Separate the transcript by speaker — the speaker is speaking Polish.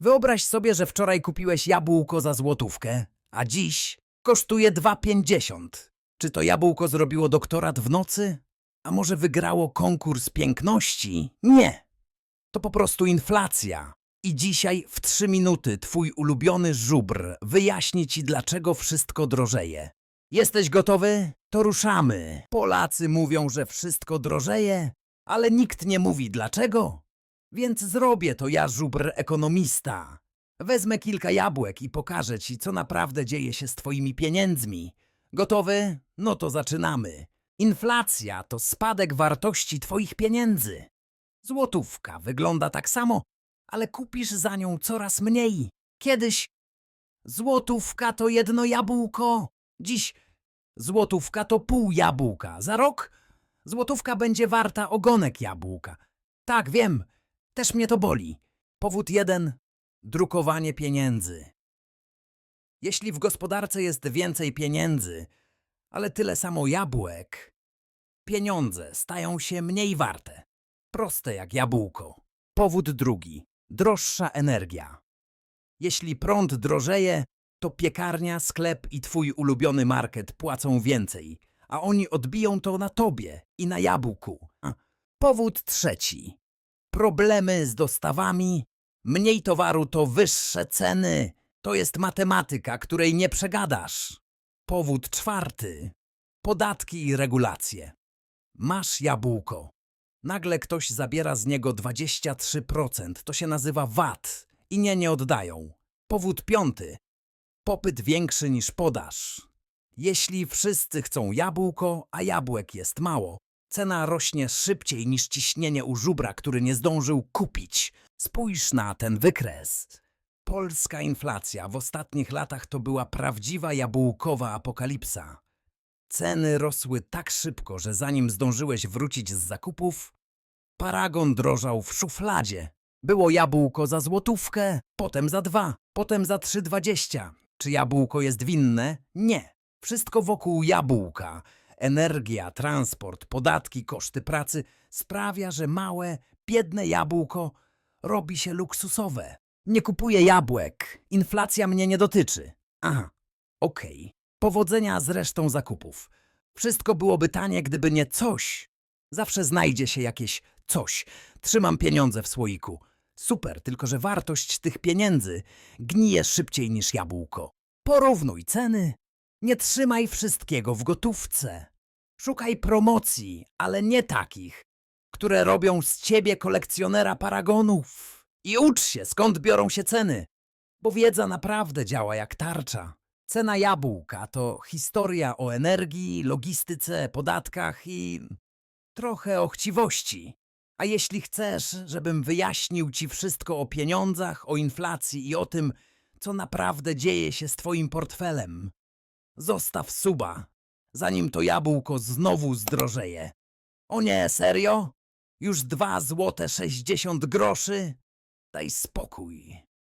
Speaker 1: Wyobraź sobie, że wczoraj kupiłeś jabłko za złotówkę, a dziś kosztuje 2,50. Czy to jabłko zrobiło doktorat w nocy? A może wygrało konkurs piękności? Nie. To po prostu inflacja. I dzisiaj w trzy minuty twój ulubiony żubr wyjaśni ci, dlaczego wszystko drożeje. Jesteś gotowy? To ruszamy. Polacy mówią, że wszystko drożeje, ale nikt nie mówi dlaczego. Więc zrobię to ja, żubr ekonomista. Wezmę kilka jabłek i pokażę ci, co naprawdę dzieje się z twoimi pieniędzmi. Gotowy? No to zaczynamy. Inflacja to spadek wartości twoich pieniędzy. Złotówka wygląda tak samo, ale kupisz za nią coraz mniej. Kiedyś złotówka to jedno jabłko, dziś złotówka to pół jabłka. Za rok złotówka będzie warta ogonek jabłka. Tak, wiem, też mnie to boli. Powód jeden drukowanie pieniędzy. Jeśli w gospodarce jest więcej pieniędzy, ale tyle samo jabłek, pieniądze stają się mniej warte. Proste jak jabłko. Powód drugi. Droższa energia. Jeśli prąd drożeje, to piekarnia, sklep i twój ulubiony market płacą więcej, a oni odbiją to na tobie i na jabłku. Powód trzeci. Problemy z dostawami. Mniej towaru to wyższe ceny. To jest matematyka, której nie przegadasz. Powód czwarty. Podatki i regulacje. Masz jabłko. Nagle ktoś zabiera z niego 23%. To się nazywa VAT i nie, nie oddają. Powód piąty. Popyt większy niż podaż. Jeśli wszyscy chcą jabłko, a jabłek jest mało, cena rośnie szybciej niż ciśnienie u żubra, który nie zdążył kupić. Spójrz na ten wykres. Polska inflacja w ostatnich latach to była prawdziwa jabłkowa apokalipsa. Ceny rosły tak szybko, że zanim zdążyłeś wrócić z zakupów, paragon drożał w szufladzie. Było jabłko za złotówkę, potem za dwa, potem za trzy dwadzieścia. Czy jabłko jest winne? Nie. Wszystko wokół jabłka. Energia, transport, podatki, koszty pracy sprawia, że małe, biedne jabłko robi się luksusowe. Nie kupuję jabłek. Inflacja mnie nie dotyczy. Aha, okej. Powodzenia z resztą zakupów. Wszystko byłoby tanie, gdyby nie coś. Zawsze znajdzie się jakieś coś. Trzymam pieniądze w słoiku. Super, tylko że wartość tych pieniędzy gnije szybciej niż jabłko. Porównuj ceny. Nie trzymaj wszystkiego w gotówce. Szukaj promocji, ale nie takich, które robią z ciebie kolekcjonera paragonów. I ucz się, skąd biorą się ceny, bo wiedza naprawdę działa jak tarcza. Cena jabłka to historia o energii, logistyce, podatkach i trochę o chciwości. A jeśli chcesz, żebym wyjaśnił ci wszystko o pieniądzach, o inflacji i o tym, co naprawdę dzieje się z twoim portfelem, zostaw suba, zanim to jabłko znowu zdrożeje. O nie, serio? Już dwa złote sześćdziesiąt groszy? Daj spokój.